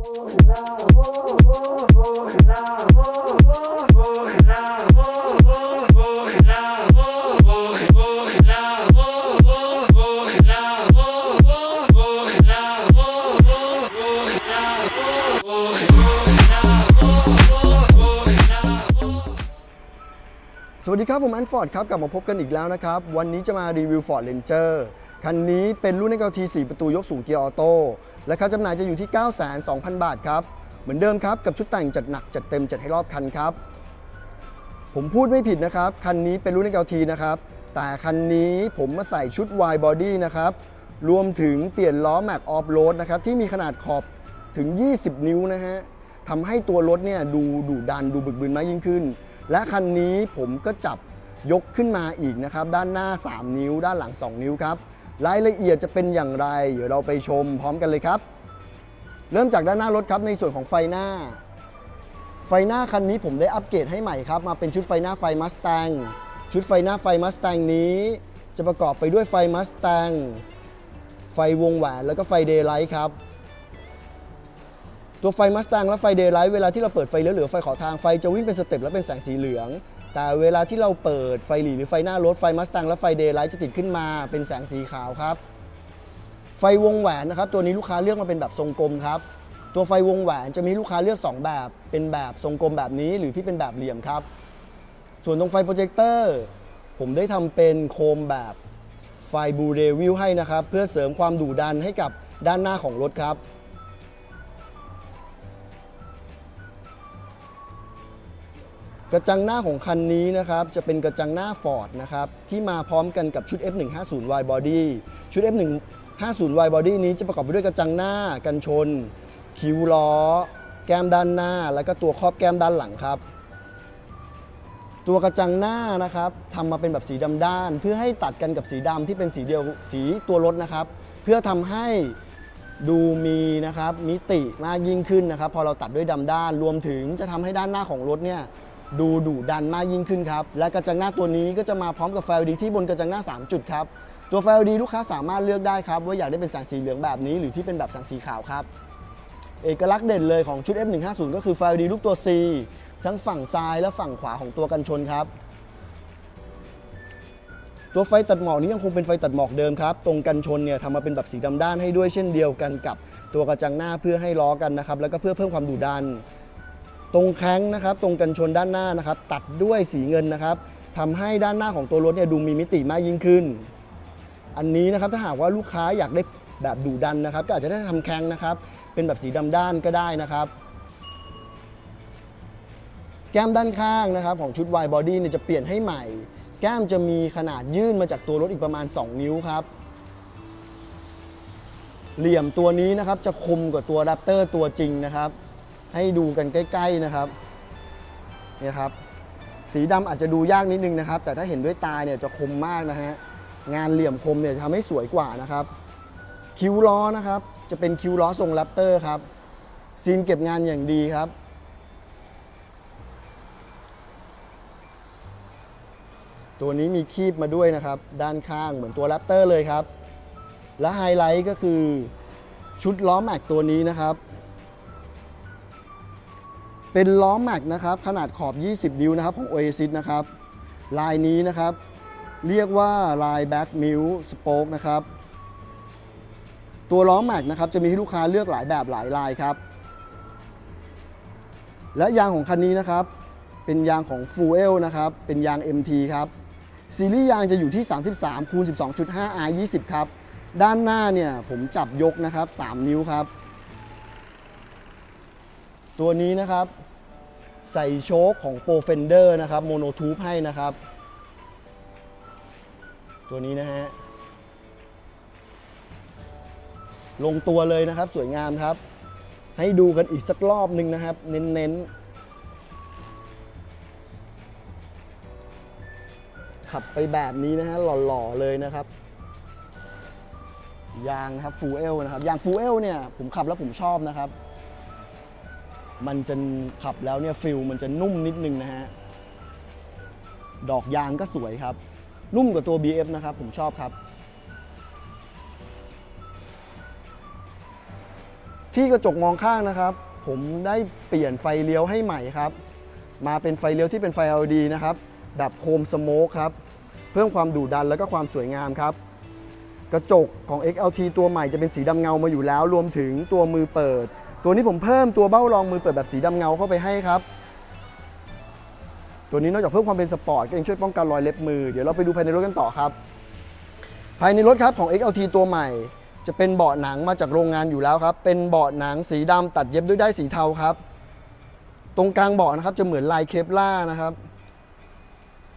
สวัสดีครับ ผมแอนฟอร์ดครับ กลับมาพบกันอีกแล้วนะครับ วันนี้จะมารีวิว Ford Ranger คันนี้เป็นรุ่น XLT 4 ประตูยกสูงเกียร์ออโต้ และค่าจำหน่ายจะอยู่ที่920,000 บาทครับ เหมือนเดิมครับ กับชุดแต่งจัดหนักจัดเต็มจัดให้รอบคันครับ ผมพูดไม่ผิดนะครับ คันนี้เป็นรุ่น XLT นะครับ แต่คันนี้ผมมาใส่ชุด wide body นะครับ รวมถึงเปลี่ยนล้อแม็กออฟโรดนะครับ ที่มีขนาดขอบถึง 20 นิ้วนะฮะทำให้ตัวรถเนี่ยดูดุดันดูบึกบึนมากยิ่งขึ้น และคันนี้ผมก็จับยกขึ้นมาอีกนะครับ ด้านหน้า 3 นิ้ว ด้านหลัง 2 นิ้วครับ รายละเอียดจะเป็นอย่างไร เดี๋ยวเราไปชมพร้อมกันเลยครับ เริ่มจากด้านหน้ารถครับในส่วนของไฟหน้า ไฟหน้าคันนี้ผมได้อัปเกรดให้ใหม่ครับ มาเป็นชุดไฟหน้าไฟมัส t ตงชุดไฟหน้าไฟมัส t ตงนี้ จะประกอบไปด้วยไฟมัส t ตงไฟวงแหวนแล้วก็ไฟเดย์ไลท์ครับตัวไฟมัส t ตงและไฟเดย์ไลท์เวลาที่เราเปิดไฟเหรือไฟขอทางไฟจะวิ่งเป็นสเต็ปและเป็นแสงสีเหลือง แต่เวลาที่เราเปิดไฟหลีหรือไฟหน้ารถไฟมัสต n งและไฟเดย์ไลท์จะติดขึ้นมาเป็นแสงสีขาวครับ ไฟวงแหวนนะครับ ตัวนี้ลูกค้าเลือกมาเป็นแบบทรงกลมครับ ตัวไฟวงแหวนจะมีลูกค้าเลือก 2 แบบ เป็นแบบทรงกลมแบบนี้หรือที่เป็นแบบเหลี่ยมครับ ส่วนตรงไฟโปรเจคเตอร์ผมได้ทำเป็นโคมแบบไฟบูเรวิวให้นะครับ เพื่อเสริมความดุดันให้กับด้านหน้าของรถครับ กระจังหน้าของคันนี้นะครับจะเป็นกระจังหน้า Ford นะครับที่มาพร้อมกันกับชุด F150Y Body ชุด F150Y Body นี้จะประกอบไปด้วยกระจังหน้ากันชน คิ้วล้อ แก้มด้านหน้า แล้วก็ตัวครอบแก้มด้านหลังครับ ตัวกระจังหน้านะครับทำมาเป็นแบบสีดำด้าน เพื่อให้ตัดกันกับสีดำที่เป็นสีเดียวสีตัวรถนะครับ เพื่อทำให้ดูมีนะครับมิติมากยิ่งขึ้นนะครับ พอเราตัดด้วยดำด้าน รวมถึงจะทำให้ด้านหน้าของรถเนี่ย ดูดุดันมากยิ่งขึ้นครับ และกระจังหน้าตัวนี้ก็จะมาพร้อมกับไฟ LED ที่บนกระจังหน้า 3 จุดครับ ตัวไฟ LED ลูกค้าสามารถเลือกได้ครับว่าอยากได้เป็นแสงสีเหลืองแบบนี้ หรือที่เป็นแบบแสงสีขาวครับ เอกลักษณ์เด่นเลยของชุด F150 ก็คือไฟ LED รูปตัว C ทั้งฝั่งซ้ายและฝั่งขวาของตัวกันชนครับ ตัวไฟตัดหมอกนี้ยังคงเป็นไฟตัดหมอกเดิมครับ ตรงกันชนเนี่ยทำมาเป็นแบบสีดำด้านให้ด้วยเช่นเดียวกันกับตัวกระจังหน้าเพื่อให้ล้อกันนะครับแล้วก็เพื่อเพิ่มความดุดัน ตรงแข้งนะครับ ตรงกันชนด้านหน้านะครับ ตัดด้วยสีเงินนะครับทำให้ด้านหน้าของตัวรถเนี่ยดูมีมิติมากยิ่งขึ้น อันนี้นะครับถ้าหากว่าลูกค้าอยากได้แบบดุดันนะครับ ก็อาจจะได้ทำแข้งนะครับ เป็นแบบสีดำด้านก็ได้นะครับ แก้มด้านข้างนะครับ ของชุด wide body เนี่ยจะเปลี่ยนให้ใหม่ แก้มจะมีขนาดยื่นมาจากตัวรถอีกประมาณ 2 นิ้วครับเหลี่ยมตัวนี้นะครับจะคมกว่าตัว Raptor ตัวจริงนะครับ ให้ดูกันใกล้ ๆนะครับเนี่ยครับ สีดำอาจจะดูยากนิดนึงนะครับ แต่ถ้าเห็นด้วยตาเนี่ยจะคมมากนะฮะงานเหลี่ยมคมเนี่ยทำให้สวยกว่านะครับ คิ้วล้อนะครับ จะเป็นคิ้วล้อทรง Raptor ครับซีนเก็บงานอย่างดีครับตัวนี้มีคีบมาด้วยนะครับ ด้านข้างเหมือนตัวแรปเตอร์เลยครับ และไฮไลท์ก็คือชุดล้อแม็กตัวนี้นะครับ เป็นล้อแม็กนะครับขนาดขอบ 20 นิ้วนะครับของ Oasis นะครับลายนี้นะครับเรียกว่าลาย Back m i l Spoke นะครับตัวล้อแม็กนะครับจะมีให้ลูกค้าเลือกหลายแบบหลายลายครับ และยางของคันนี้นะครับ เป็นยางของ Fuel นะครับ เป็นยาง MT ครับซีรีส์ยางจะอยู่ที่ 33คูณ12.5 R 20 ครับ ด้านหน้าเนี่ยผมจับยกนะครับ 3 นิ้วครับ ตัวนี้นะครับ ใส่โชคของ Pro Fender นะครับโมโนทูบให้นะครับ ตัวนี้นะฮะลงตัวเลยนะครับสวยงามครับ ให้ดูกันอีกสักรอบหนึ่งนะครับ เน้นๆ ขับไปแบบนี้นะฮะหล่อๆเลยนะครับ ยางนะครับฟูเอลนะครับ ยางฟูเอลเนี่ยผมขับแล้วผมชอบนะครับ มันจะขับแล้วเนี่ยฟิลมันจะนุ่มนิดนึงนะฮะ ดอกยางก็สวยครับ นุ่มกว่าตัว BF นะครับ ผมชอบครับ ที่กระจกมองข้างนะครับ ผมได้เปลี่ยนไฟเลี้ยวให้ใหม่ครับ มาเป็นไฟเลี้ยวที่เป็นไฟ LED นะครับ แบบโคมสโมกครับ เพิ่มความดุดันแล้วก็ความสวยงามครับกระจกของ XLT ตัวใหม่จะเป็นสีดำเงามาอยู่แล้ว รวมถึงตัวมือเปิด ตัวนี้ผมเพิ่มตัวเบ้ารองมือเปิดแบบสีดำเงาเข้าไปให้ครับ ตัวนี้นอกจากเพิ่มความเป็นสปอร์ตก็ยังช่วยป้องกันรอยเล็บมือ เดี๋ยวเราไปดูภายในรถกันต่อครับ ภายในรถครับของ XLT ตัวใหม่ จะเป็นเบาะหนังมาจากโรงงานอยู่แล้วครับ เป็นเบาะหนังสีดำตัดเย็บด้วยได้ายสีเทาครับ ตรงกลางเบาะนะครับจะเหมือนลายเคปล่านะครับ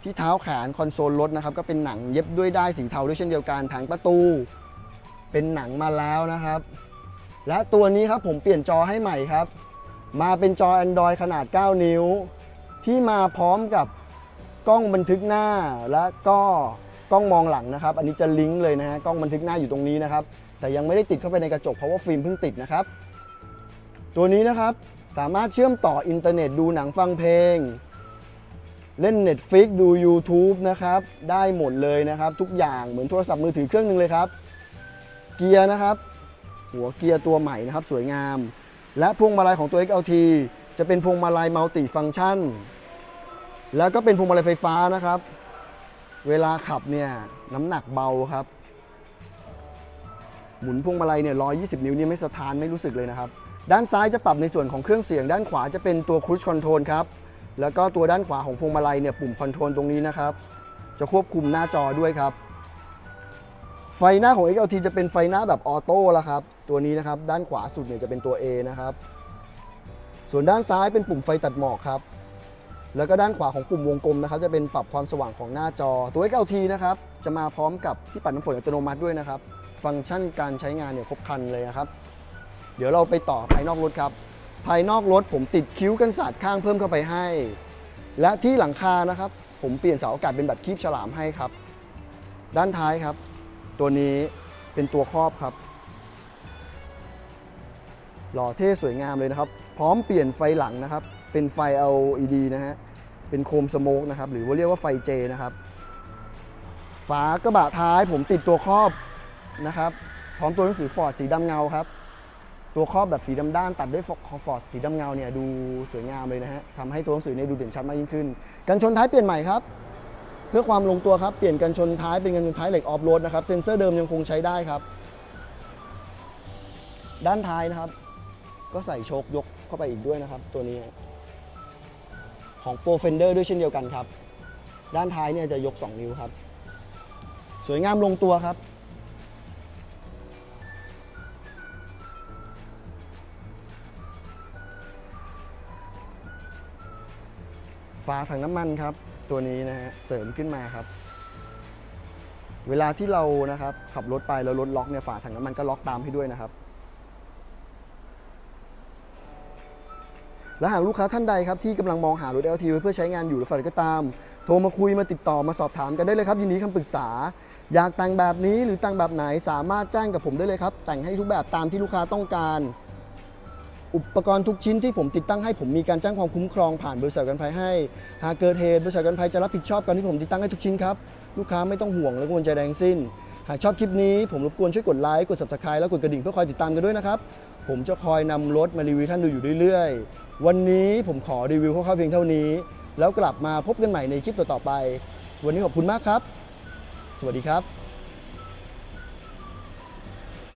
ที่เท้าแขนคอนโซลรถนะครับ ก็เป็นหนังเย็บด้วยได้ายสีเทาด้วยเช่นเดียวกันแผงประตู เป็นหนังมาแล้วนะครับ และตัวนี้ครับผมเปลี่ยนจอให้ใหม่ครับ มาเป็นจอ Android ขนาด 9 นิ้ว ที่มาพร้อมกับกล้องบันทึกหน้าและก็กล้องมองหลังนะครับ อันนี้จะลิงก์เลยนะฮะกล้องบันทึกหน้าอยู่ตรงนี้นะครับ แต่ยังไม่ได้ติดเข้าไปในกระจกเพราะว่าฟิล์มเพิ่งติดนะครับ ตัวนี้นะครับสามารถเชื่อมต่ออินเทอร์เน็ตดูหนังฟังเพลง เล่น Netflix ดู YouTube นะครับ ได้หมดเลยนะครับ ทุกอย่างเหมือนโทรศัพท์มือถือเครื่องหนึงเลยครับ เกียร์นะครับ หัวเกียร์ตัวใหม่นะครับสวยงาม และพวงมาลัยของตัว XLT จะเป็นพวงมาลัยมัลติฟัง c t ชัน แล้วก็เป็นพวงมาลัยไฟฟ้านะครับ เวลาขับเนี่ยน้ำหนักเบาครับ หมุนพวงมาลัยเนี่ย120 นิ้วเนี่ยไม่สะท้านไม่รู้สึกเลยนะครับ ด้านซ้ายจะปรับในส่วนของเครื่องเสียง ด้านขวาจะเป็นตัว Cruise Control ครับแล้วก็ตัวด้านขวาของพวงมาลัยเนี่ยปุ่มคอนโทรลตรงนี้นะครับ จะควบคุมหน้าจอด้วยครับ ไฟหน้าของ XLT จะเป็นไฟหน้าแบบออโต้แล้วครับ ตัวนี้นะครับด้านขวาสุดเนี่ยจะเป็นตัว A นะครับ ส่วนด้านซ้ายเป็นปุ่มไฟตัดหมอกครับ แล้วก็ด้านขวาของปุ่มวงกลมนะครับ จะเป็นปรับความสว่างของหน้าจอ ตัว XLT นะครับจะมาพร้อมกับที่ปัดน้ำฝนอัตโนมัติด้วยนะครับ ฟังก์ชันการใช้งานเนี่ยครบครันเลยนะครับ เดี๋ยวเราไปต่อภายนอกรถครับ ภายนอกรถผมติดคิ้วกันสาดข้างเพิ่มเข้าไปให้ และที่หลังคานะครับ ผมเปลี่ยนเสาอากาศเป็นแบบคีบฉลามให้ครับ ด้านท้ายครับ ตัวนี้เป็นตัวครอบครับ หล่อเท่สวยงามเลยนะครับ พร้อมเปลี่ยนไฟหลังนะครับ เป็นไฟ LED นะฮะ เป็นโคมสโมกนะครับ หรือว่าเรียกว่าไฟเจนะครับ ฝากระบะท้ายผมติดตัวครอบนะครับ พร้อมตัวหนังสือฟอร์ดสีดำเงาครับ ตัวครอบแบบสีดำด้านตัดด้วยฟอร์ดสีดำเงาเนี่ยดูสวยงามเลยนะฮะทำให้ตัวหนังสือเนี่ยดูเด่นชัดมากยิ่งขึ้น กันชนท้ายเปลี่ยนใหม่ครับเพื่อความลงตัวครับ เปลี่ยนกันชนท้ายเป็นกันชนท้ายเหล็กออฟโรดนะครับ เซ็นเซอร์เดิมยังคงใช้ได้ครับ ด้านท้ายนะครับ ก็ใส่โชคยกเข้าไปอีกด้วยนะครับ ตัวนี้ของโปรเฟนเดอร์ด้วยเช่นเดียวกันครับ ด้านท้ายเนี่ยจะยก 2 นิ้วครับ สวยงามลงตัวครับ ฝาถังน้ำมันครับ ตัวนี้นะฮะเสริมขึ้นมาครับ เวลาที่เรานะครับขับรถไปแล้วรถล็อกเนี่ยฝาถังน้ำมันก็ล็อกตามให้ด้วยนะครับ และหากลูกค้าท่านใดครับที่กำลังมองหารถ LT ไว้เพื่อใช้งานอยู่หรือฝันก็ตาม โทรมาคุยมาติดต่อมาสอบถามกันได้เลยครับยินดีคำปรึกษา อยากแต่งแบบนี้หรือแต่งแบบไหนสามารถแจ้งกับผมได้เลยครับ แต่งให้ทุกแบบตามที่ลูกค้าต้องการ อุปกรณ์ทุกชิ้นที่ผมติดตั้งให้ผมมีการแจ้งความคุ้มครองผ่านบริษัทปรกันภัยให้ หากเกิดเหตุบริษัทปรกันภัยจะรับผิดชอบการที่ผมติดตั้งให้ทุกชิ้นครับลูกค้าไม่ต้องห่วงและกังวลใจแดงสิ้น หากชอบคลิปนี้ผมรบกวนช่วยกดไลค์กด subscribe แล้วกดกระดิ่งเพื่อคอยติดตามกันด้วยนะครับผมจะคอยนำรถมารีวิวท่านดูอยู่เรื่อยวันนี้ผมขอรีวิวคร่าวๆเพียงเท่านี้ แล้วกลับมาพบกันใหม่ในคลิปต่อๆไป วันนี้ขอบคุณมากครับ สวัสดีครับ